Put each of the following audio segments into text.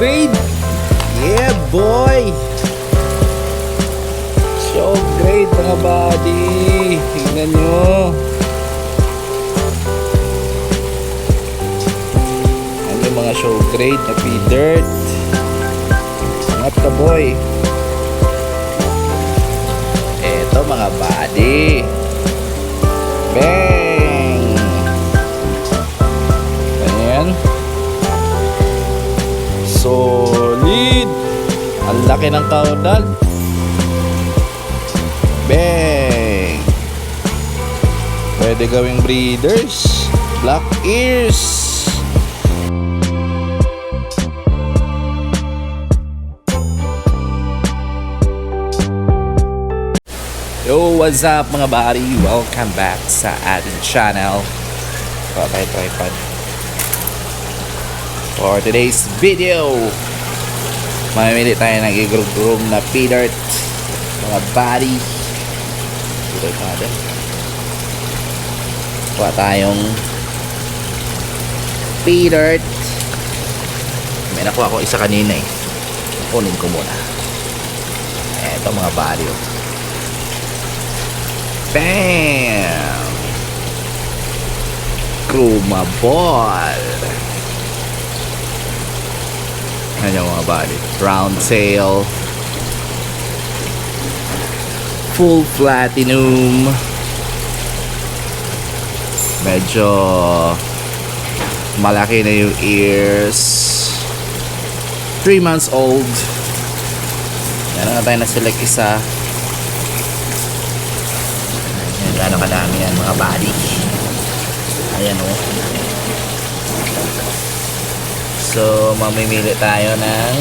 grade. Yeah, boy. Show grade mga buddy. Tingnan nyo. Ano yung mga show grade na P-Dirt. Angat ka boy. Eto mga buddy. Bang! Solid! Ang laki ng kaudal. Bang! Pwede gawing breeders. Black ears. Yo, what's up mga bari? Welcome back sa ating channel. Okay, tripod. For today's video, mamimili tayo ng igurug-gurug na P-Dirt. Mga body. P-Dirt natin. Kuha tayong P-Dirt. May nakuha ko isa kanina eh. Kunin ko muna. Eto mga body. Bam! Kruma ball. Ano yung mga bali? Round tail. Full platinum. Medyo malaki na yung ears. 3 months old. Yan na tayo na-select isa. Ayan, gaano kadami yan mga body. Ayan o. So, mamimili tayo ng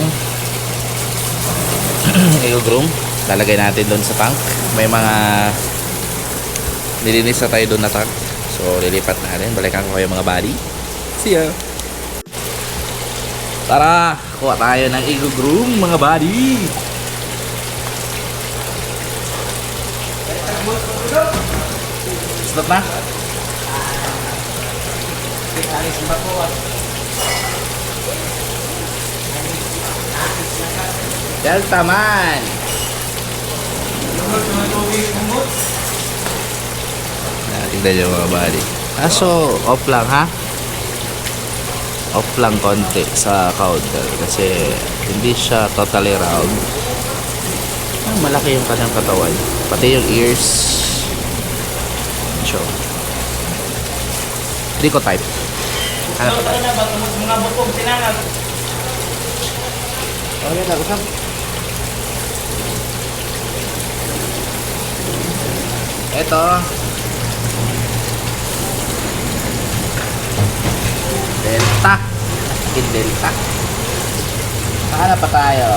eagle groom. Lalagay natin doon sa tank. May mga nilinis na tayo doon na tank. So, lilipat natin. Balikan ko kayo mga body. See ya! Tara! Kuha tayo ng eagle groom mga body! Stop na? Delta man! Tingnan nyo mga buddy. Ah, so, off lang ha? Off lang konti sa counter kasi hindi siya totally round. Ah, malaki yung kanyang katawan. Pati yung ears. So, hindi ko type. Ano mga bukog tinangan? Oh, yan. Usap. Ito. Delta. Akin Delta. Saan pa tayo?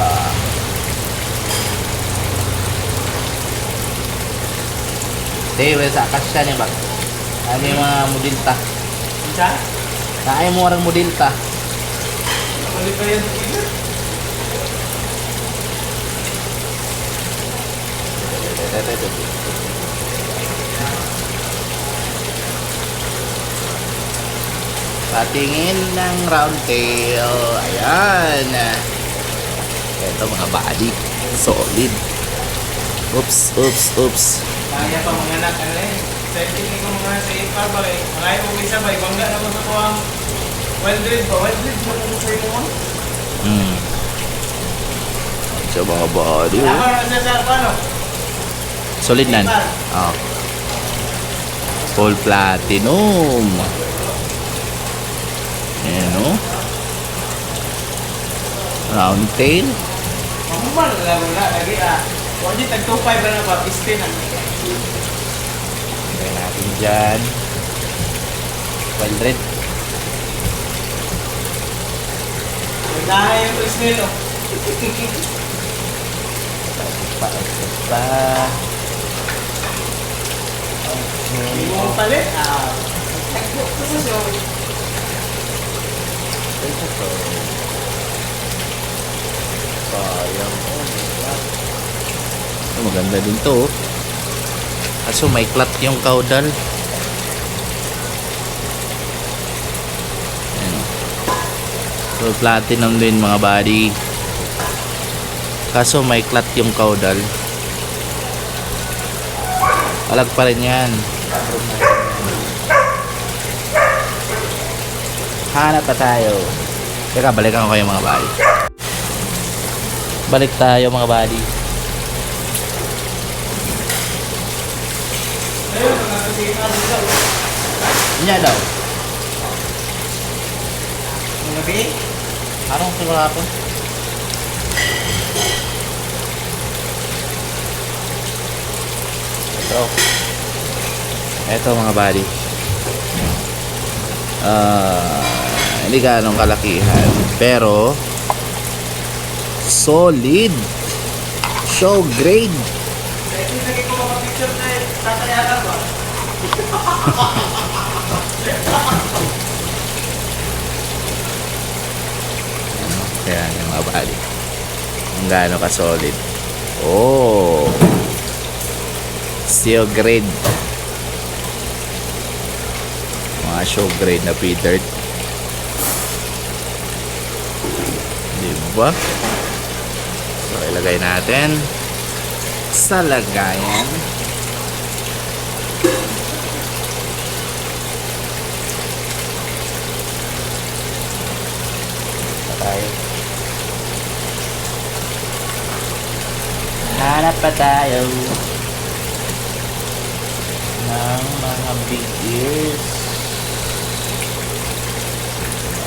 Wala sa akas siya niya ba? Ano yung mga modilta? Isa? Kaya mo orang modilta. Mali pa yan. Ito, ito. Patingin ng round tail. Ayan. Ito mga body. Solid. Oops, oops, oops. Kaya pa mga anak ano eh. Sa tingin ko mga sa ipa ba eh. Mo isa ba eh. Bangga na mo sa kuwang wild red ba? Wild red mo kung sa'yo mo? Hmm. Ito mga body. Ako oh. na sa sa paano? Solid nan. Oh. Full platinum. Ayan o. Round tail. Mahuman lang wala. Lagi ah. Huwag di tag 2.5 na ba? Piste na. Lagay natin dyan. Wild red. Magdahay yung oh. Ito pa, ito pa. Mo palit. Ah. Ito to. Sayang. Oh maganda din to. oh. Kaso may clot yung caudal. So platinum din mga buddy. Kaso may clat yung caudal. Alag pa rin yan. Hanap pa tayo. Teka, balikan ko kayo mga buddy. Balik tayo mga dito. Inya daw. Ang gabi? Anong siguro Ito. Ito mga buddy. Ah, hindi ganong kalakihan. Pero, solid. Show grade. Kaya yung mga buddy. Kung gaano ka solid. Oh. Steel grade. Mga show grade na P-dirt. Diba? So, ilagay natin sa lagayan. Pa tayo. Hanap pa tayo ng mga big ears.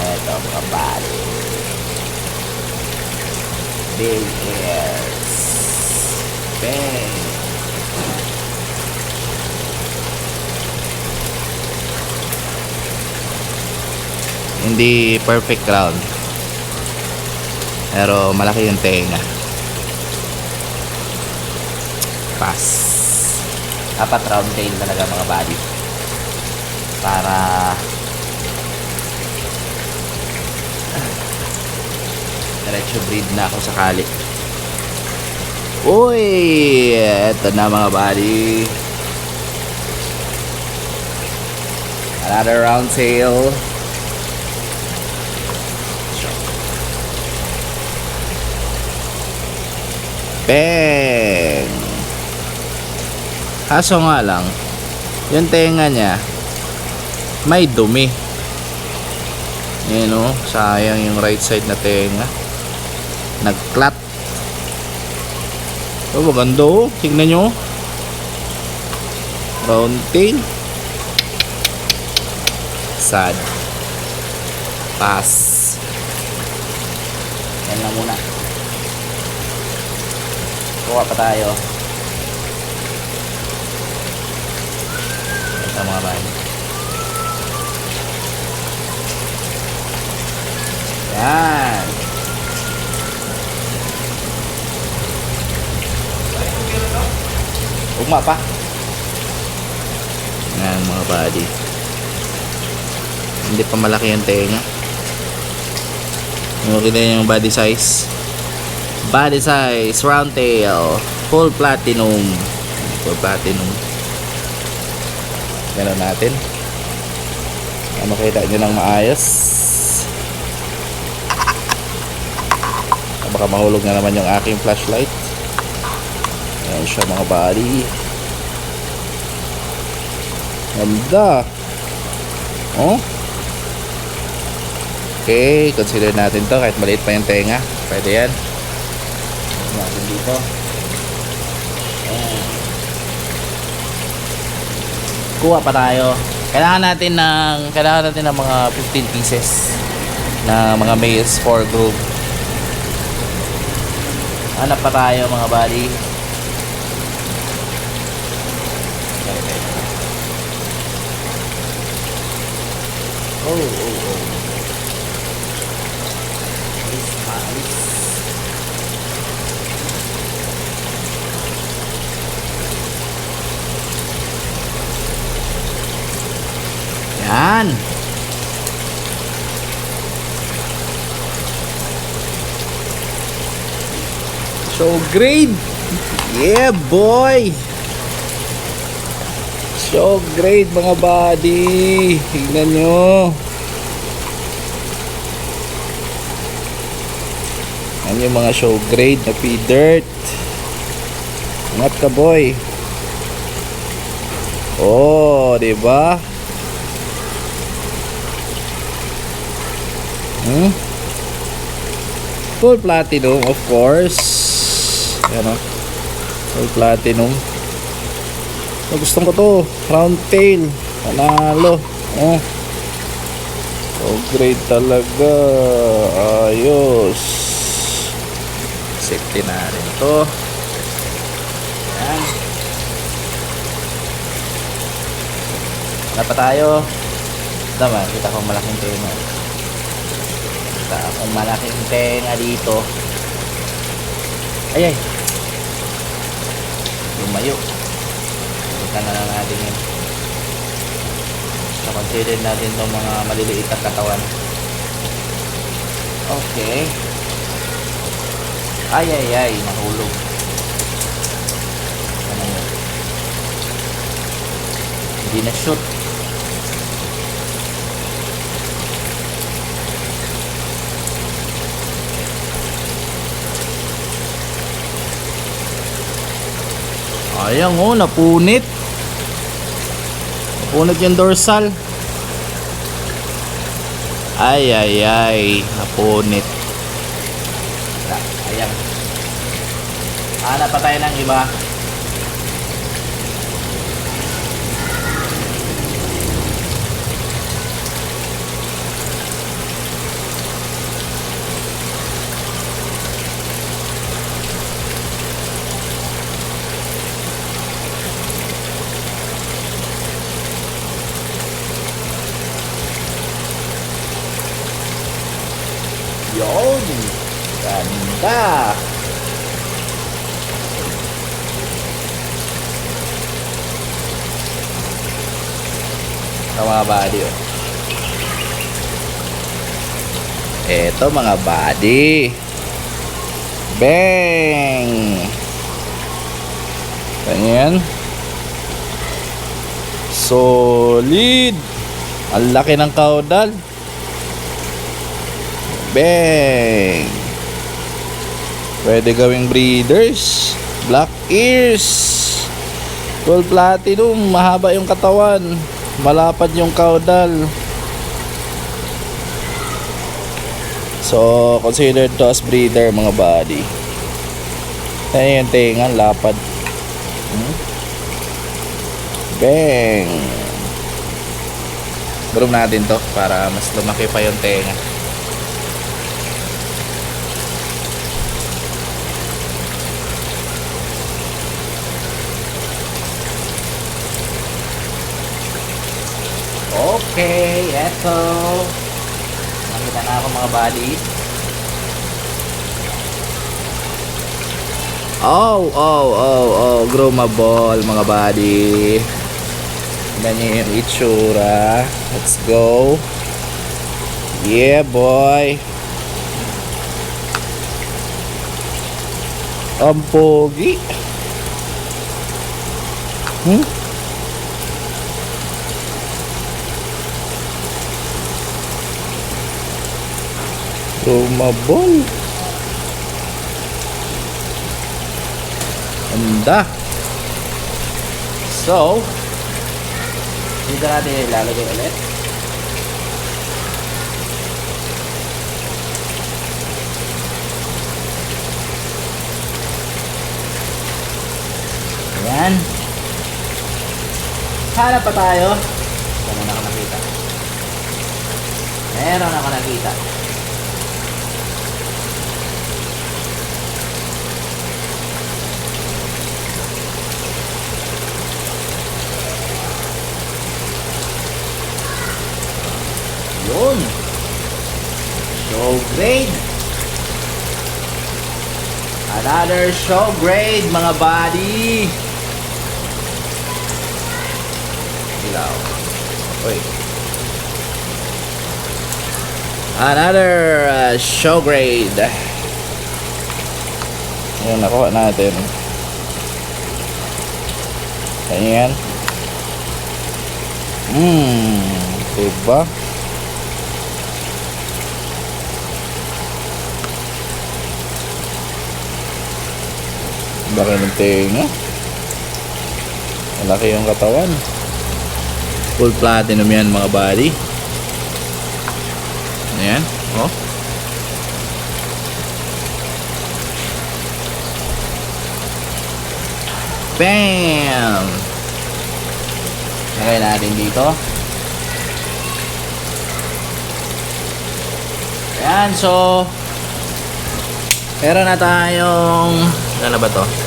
Eto mga bali. Big ears. Bang! Hindi perfect round. Pero malaki yung tenga. Pass. Apat round tail talaga mga body. Para diretso breed na ako sakali. Uy! Eto na mga body. Another round tail. Bang! Kaso nga lang, yung tenga niya, may dumi. Yan o, sayang yung right side na tenga. Nag-clat. Oh, maganda o. Tignan nyo. Round tail. Sad. Pass. Yan lang muna. Kuha pa tayo. Ito mga bahay. Yan. Ugma pa. Yan mga buddy. Hindi pa malaki yung tenga. Okay na yung body size. Body size, round tail, full platinum. Full platinum. Ganun natin. Ano makita nyo ng maayos. Baka mahulog na naman yung aking flashlight. Ayan siya mga body. Ganda. Oh. Okay, consider natin to kahit maliit pa yung tenga. Pwede yan. Natin dito. Ayan. Kuha pa tayo. Kailangan natin ng kailangan natin ng mga 15 pieces na mga males for group. Hanap pa tayo mga buddy. Oh, oh, oh. Alis, maalis. Yan. So grade. Yeah, boy. So great mga buddy. Tignan nyo. Yan yung mga show grade na P-Dirt. Ingat ka boy. Oh, di ba? Hmm? Full platinum, of course. Yan o. Full platinum. Oh, gustong ko to. Round tail. Panalo. Oh. Oh, great talaga. Ayos. Safety na rin to. Yan. Wala pa tayo. Tama, kita ko malaking tenga. Kita akong malaking tenga dito. Ay, ay. Lumayo. Kita na lang natin yun. Na-consider natin itong mga maliliit na katawan. Okay. Ay, ay, ay. Nahulog. Ano yun? Hindi na shoot. Ayang oh, napunit. Napunit yung dorsal. Ay, ay, ay. Napunit. Ta- Ayan. Hanap pa tayo ng iba. Yun. Ganda. Ito mga body oh. Ito mga body. Bang! Ganyan. Solid. Ang laki ng caudal. Bang! Pwede gawing breeders. Black ears. Gold platinum. Mahaba yung katawan. Malapad yung caudal. So, considered to as breeder mga body. Ayan yung tingan, lapad. Hmm? Bang! Broom natin to para mas lumaki pa yung tenga. Okay, eto. Nakita na ako mga buddy. Oh, oh, oh, oh. Grow my ball mga buddy. Ganyan yung itsura. Let's go. Yeah, boy. Ang pogi. Hmm? Rumabol. Anda. So, dito natin ilalagay ulit. Ayan. Hanap pa tayo. Na ako nakita. Meron ako nakita. Yun. Show grade. Another show grade, mga buddy. Ilaw. Uy. Another uh, show grade. Ayan, nakuha natin. Ayan. Hmm. Diba? Laki ng tenga. Malaki yung katawan. Full platinum yan mga buddy. Ayan. Oh. Bam! Lagay natin dito. Ayan, so meron na tayong ano ba to?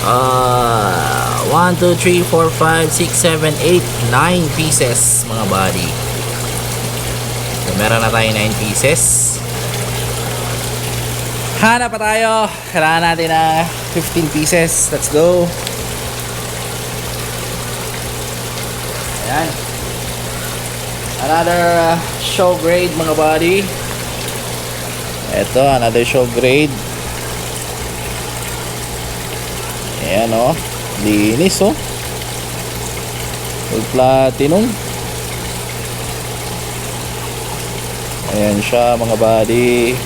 Ah, 1, 2, 3, 4, 5, 6, 7, 8, 9 pieces mga body. So, meron na tayong 9 pieces. Hanap pa tayo. Kailangan natin na 15 pieces. Let's go. Ayan. Another uh, show grade mga body. Ito, another show grade. Ayan o. Linis o. Full platinum. Ayan siya mga buddy.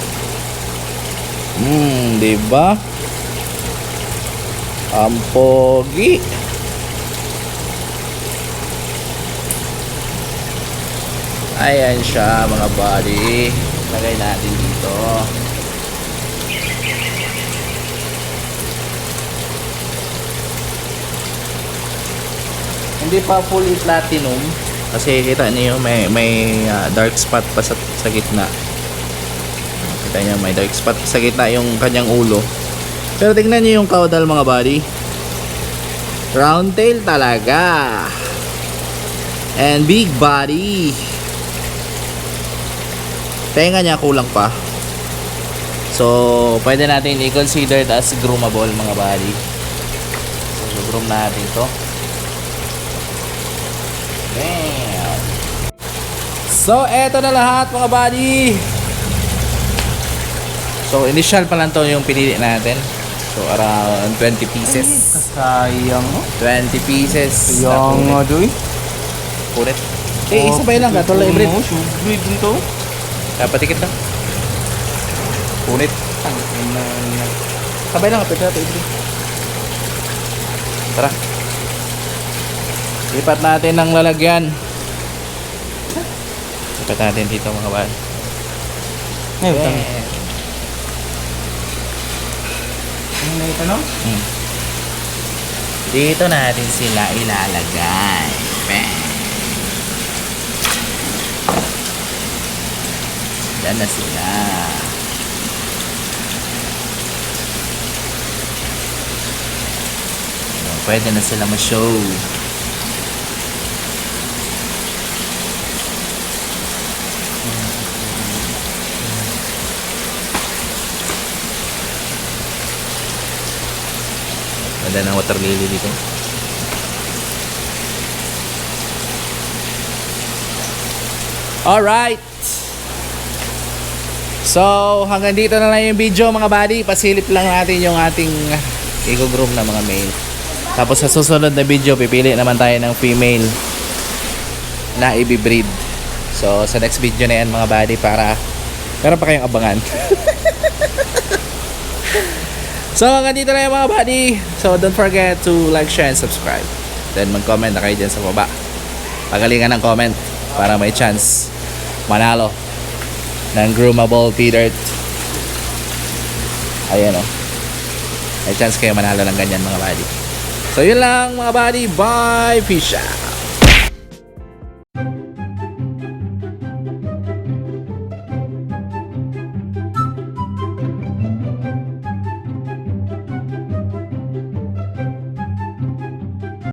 Hmm, di ba? Ang. Ayan siya mga buddy. Lagay natin dito. Hindi pa fully platinum kasi kita niyo may may ah, dark spot pa sa, sa gitna. Kita niyo may dark spot sa gitna yung kanyang ulo. Pero tingnan niyo yung caudal mga buddy. Round tail talaga. And big body. Tenga niya kulang pa. So, pwede natin i-consider as groomable mga buddy. So, groom natin to. Bam! So, eto na lahat mga buddy. So, initial pa lang to yung pinili natin. So, around 20 pieces. Sayang mo. 20 pieces. Sayang nga doy. Purit. Eh, isa pa lang. Katol na hybrid. Subrid din to. Kapatikit lang. Punit. Sabay lang, kapit natin. Idri. Tara. Lipat natin ng lalagyan. Lipat natin dito mga bal. Ngayon, Yeah. ano na ito no? Hmm. Dito natin sila ilalagay. Bam. Diyan na sila. Pwede na sila ma-show. Ganda ng water lily dito. Alright. So, hanggang dito na lang yung video mga buddy. Pasilip lang natin yung ating i-groom na mga male. Tapos sa susunod na video, pipili naman tayo ng female na i-breed. So, sa next video na yan mga buddy para meron pa kayong abangan. so, hanggang dito na yung mga buddy. So, don't forget to like, share, and subscribe. Then, mag-comment na kayo dyan sa baba. Pagalingan ng comment para may chance manalo ng groomable P-Dirt. Ayan o. May chance kayo manalo ng ganyan mga buddy. So yun lang mga buddy. Bye! Peace out!